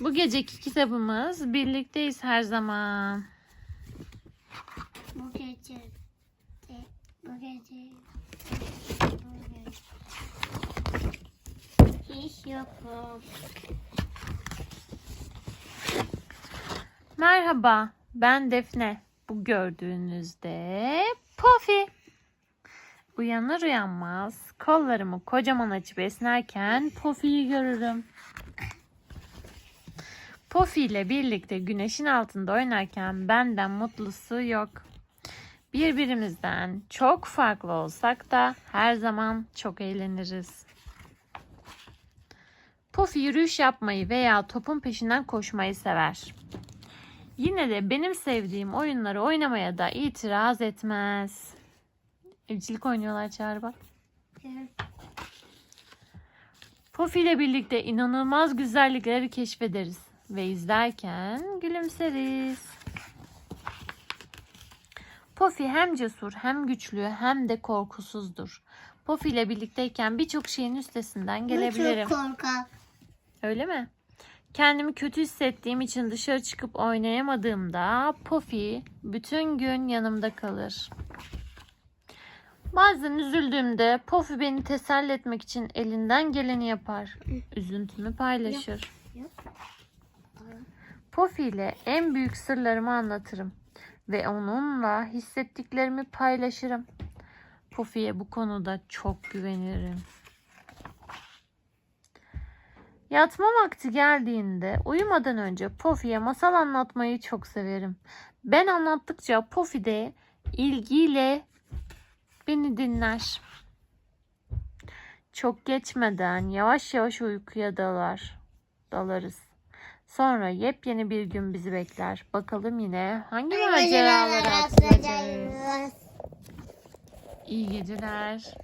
Bu geceki kitabımız Birlikteyiz Her Zaman. Bu gece. de- Bu gece. Bu gece. Hiç yokum. Merhaba, ben Defne. Bu gördüğünüzde Pofi. Uyanır uyanmaz kollarımı kocaman açıp esnerken Pofi'yi görürüm. Pofi ile birlikte güneşin altında oynarken benden mutlusu yok. Birbirimizden çok farklı olsak da her zaman çok eğleniriz. Pofi yürüyüş yapmayı veya topun peşinden koşmayı sever. Yine de benim sevdiğim oyunları oynamaya da itiraz etmez. Evcilik oynuyorlar Çağrı bak. Pofi ile birlikte inanılmaz güzellikleri keşfederiz ve izlerken gülümseriz. Pofi hem cesur hem güçlü hem de korkusuzdur. Pofi ile birlikteyken birçok şeyin üstesinden gelebilirim. Çok korkak. Öyle mi? Kendimi kötü hissettiğim için dışarı çıkıp oynayamadığımda Pofi bütün gün yanımda kalır. Bazen üzüldüğümde Pofi beni teselli etmek için elinden geleni yapar. Üzüntümü paylaşır. Yok. Pofi ile en büyük sırlarımı anlatırım ve onunla hissettiklerimi paylaşırım. Pofi'ye bu konuda çok güvenirim. Yatma vakti geldiğinde uyumadan önce Pofi'ye masal anlatmayı çok severim. Ben anlattıkça Pofi de ilgiyle beni dinler. Çok geçmeden yavaş yavaş uykuya dalar. Dalarız. Sonra yepyeni bir gün bizi bekler. Bakalım yine hangi maceralara atılacağız. İyi geceler.